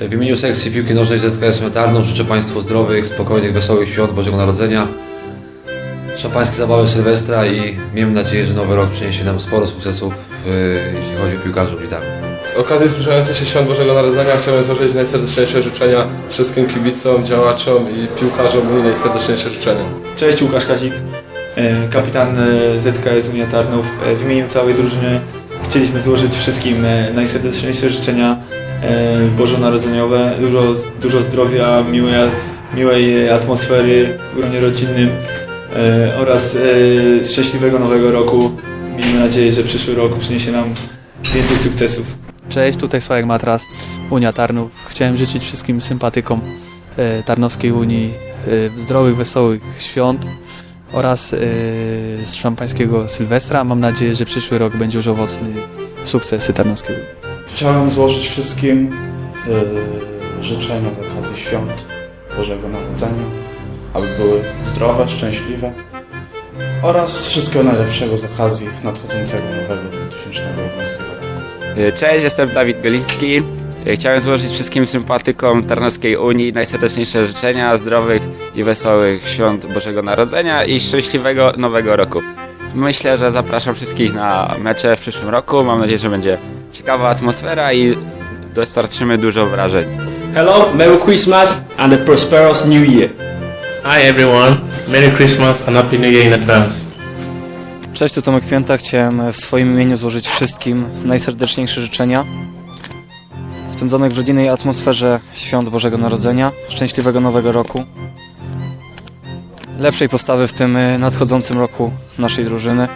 W imieniu sekcji piłki nożnej ZKS Tarnów życzę Państwu zdrowych, spokojnych, wesołych świąt Bożego Narodzenia, szampańskie zabawy Sylwestra i miejmy nadzieję, że nowy rok przyniesie nam sporo sukcesów, e, jeśli chodzi o piłkarzy Litarnów. Z okazji zbliżających się świąt Bożego Narodzenia chciałbym złożyć najserdeczniejsze życzenia wszystkim kibicom, działaczom i piłkarzom Unii najserdeczniejsze życzenia. Cześć, Łukasz Kazik, e, kapitan e, ZKS Unia Tarnów. W imieniu całej drużyny chcieliśmy złożyć wszystkim najserdeczniejsze życzenia bożonarodzeniowe, dużo, dużo zdrowia, miłej, miłej atmosfery w gronie rodzinnym e, oraz e, szczęśliwego nowego roku. Miejmy nadzieję, że przyszły rok przyniesie nam więcej sukcesów. Cześć, tutaj Sławek Matras, Unia Tarnów. Chciałem życzyć wszystkim sympatykom e, Tarnowskiej Unii e, zdrowych, wesołych świąt oraz e, z szampańskiego Sylwestra. Mam nadzieję, że przyszły rok będzie już owocny w sukcesy Tarnowskiej Unii. Chciałem złożyć wszystkim y, życzenia z okazji świąt Bożego Narodzenia, aby były zdrowe, szczęśliwe oraz wszystkiego najlepszego z okazji nadchodzącego nowego 2011 roku. Cześć, jestem Dawid Goliński. Chciałem złożyć wszystkim sympatykom Tarnowskiej Unii najserdeczniejsze życzenia zdrowych i wesołych świąt Bożego Narodzenia i szczęśliwego Nowego Roku. Myślę, że zapraszam wszystkich na mecze w przyszłym roku. Mam nadzieję, że będzie ciekawa atmosfera i dostarczymy dużo wrażeń. Hello, Merry Christmas and a prosperous New Year. Hi everyone, Merry Christmas and Happy New Year in advance. Cześć, tu Tomek Pięta. Chciałem w swoim imieniu złożyć wszystkim najserdeczniejsze życzenia spędzonych w rodzinnej atmosferze świąt Bożego Narodzenia, szczęśliwego Nowego Roku, lepszej postawy w tym nadchodzącym roku naszej drużyny